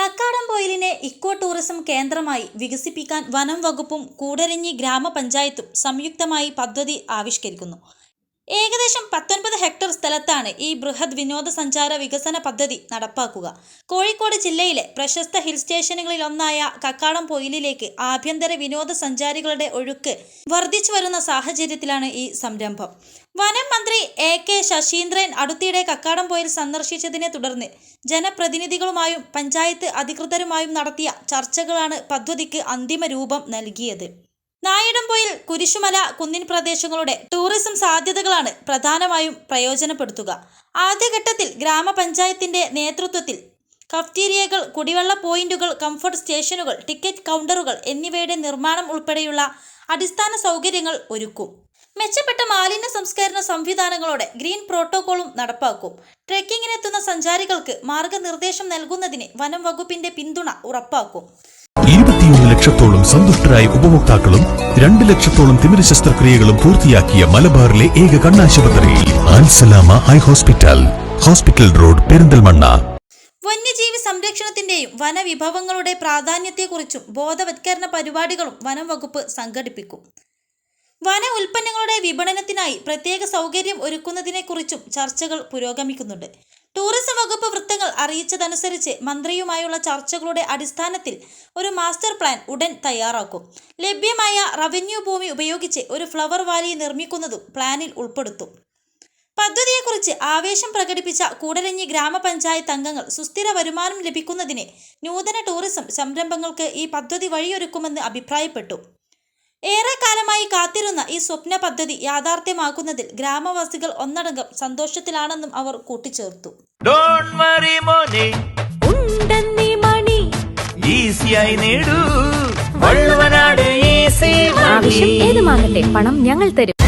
കക്കാടംപൊയിലിനെ eco tourism കേന്ദ്രമായി വികസിപ്പിക്കാൻ വനം വകുപ്പും കൂടരഞ്ഞി ഗ്രാമപഞ്ചായത്തും സംയുക്തമായി പദ്ധതി ആവിഷ്കരിക്കുന്നു. ഏകദേശം പത്തൊൻപത് ഹെക്ടർ സ്ഥലത്താണ് ഈ ബൃഹത് വിനോദസഞ്ചാര വികസന പദ്ധതി നടപ്പാക്കുക. കോഴിക്കോട് ജില്ലയിലെ പ്രശസ്ത ഹിൽ സ്റ്റേഷനുകളിലൊന്നായ കക്കാടം പൊയിലിലേക്ക് ആഭ്യന്തര വിനോദസഞ്ചാരികളുടെ ഒഴുക്ക് വർദ്ധിച്ചു വരുന്ന സാഹചര്യത്തിലാണ് ഈ സംരംഭം. വനം മന്ത്രി എ കെ ശശീന്ദ്രൻ അടുത്തിടെ കക്കാടം പോയിൽ സന്ദർശിച്ചതിനെ തുടർന്ന് ജനപ്രതിനിധികളുമായും പഞ്ചായത്ത് അധികൃതരുമായും നടത്തിയ ചർച്ചകളാണ് പദ്ധതിക്ക് അന്തിമ രൂപം നൽകിയത്. നായിടംപൊയിൽ കുരിശുമല കുന്നിൻ പ്രദേശങ്ങളുടെ ടൂറിസം സാധ്യതകളാണ് പ്രധാനമായും പ്രയോജനപ്പെടുത്തുക. ആദ്യഘട്ടത്തിൽ ഗ്രാമപഞ്ചായത്തിന്റെ നേതൃത്വത്തിൽ കഫ്റ്റീരിയകൾ കുടിവെള്ള പോയിന്റുകൾ കംഫർട്ട് സ്റ്റേഷനുകൾ ടിക്കറ്റ് കൗണ്ടറുകൾ എന്നിവയുടെ നിർമ്മാണം ഉൾപ്പെടെയുള്ള അടിസ്ഥാന സൗകര്യങ്ങൾ ഒരുക്കും. മെച്ചപ്പെട്ട മാലിന്യ സംസ്കരണ സംവിധാനങ്ങളോടെ ഗ്രീൻ പ്രോട്ടോകോളും നടപ്പാക്കും. ട്രെക്കിങ്ങിനെത്തുന്ന സഞ്ചാരികൾക്ക് മാർഗനിർദ്ദേശം നൽകുന്നതിന് വനം വകുപ്പിന്റെ പിന്തുണ ഉറപ്പാക്കും. ഇരുപത്തിയൊന്ന് ലക്ഷത്തോളം സന്തുഷ്ടരായ ഉപഭോക്താക്കളും രണ്ട് ലക്ഷത്തോളം തിമിര ശസ്ത്രക്രിയകളും പൂർത്തിയാക്കിയ മലബാറിലെ ഏക കണ്ണാശുപത്രി Al Salama eye hospital hospital road Perinthalmanna. വന്യജീവി സംരക്ഷണത്തിന്റെയും വനവിഭവങ്ങളുടെ പ്രാധാന്യത്തെക്കുറിച്ചും ബോധവത്കരണ പരിപാടികളും വനം വകുപ്പ് സംഘടിപ്പിക്കും. വന ഉൽപ്പന്നങ്ങളുടെ വിപണനത്തിനായി പ്രത്യേക സൗകര്യം ഒരുക്കുന്നതിനെക്കുറിച്ചും ചർച്ചകൾ പുരോഗമിക്കുന്നുണ്ട്. ടൂറിസം വകുപ്പ് വൃത്തങ്ങൾ അറിയിച്ചതനുസരിച്ച് മന്ത്രിയുമായുള്ള ചർച്ചകളുടെ അടിസ്ഥാനത്തിൽ ഒരു മാസ്റ്റർ പ്ലാൻ ഉടൻ തയ്യാറാക്കും. ലഭ്യമായ റവന്യൂ ഭൂമി ഉപയോഗിച്ച് ഒരു ഫ്ലവർ വാലി നിർമ്മിക്കുന്നതും പ്ലാനിൽ ഉൾപ്പെടുത്തും. പദ്ധതിയെക്കുറിച്ച് ആവേശം പ്രകടിപ്പിച്ച കൂടരഞ്ഞി ഗ്രാമപഞ്ചായത്ത് അംഗങ്ങൾ സുസ്ഥിര വരുമാനം ലഭിക്കുന്നതിന് നൂതന ടൂറിസം സംരംഭങ്ങൾക്ക് ഈ പദ്ധതി വഴിയൊരുക്കുമെന്ന് അഭിപ്രായപ്പെട്ടു. ഏറെക്കാലമായി കാത്തിരുന്ന ഈ സ്വപ്ന പദ്ധതി യാഥാർത്ഥ്യമാക്കുന്നതിൽ ഗ്രാമവാസികൾ ഒന്നടങ്കം സന്തോഷത്തിലാണെന്നും അവർ കൂട്ടിച്ചേർത്തു. ഡോണ്ട് വറി മോനെ. ഉണ്ടെന്നീ മണി. ഈസിയായി നേടൂ. വള്ളുവനാട് ഈസി ആവശ്യം ഏതുമാകട്ടെ പണം ഞങ്ങൾ തരും.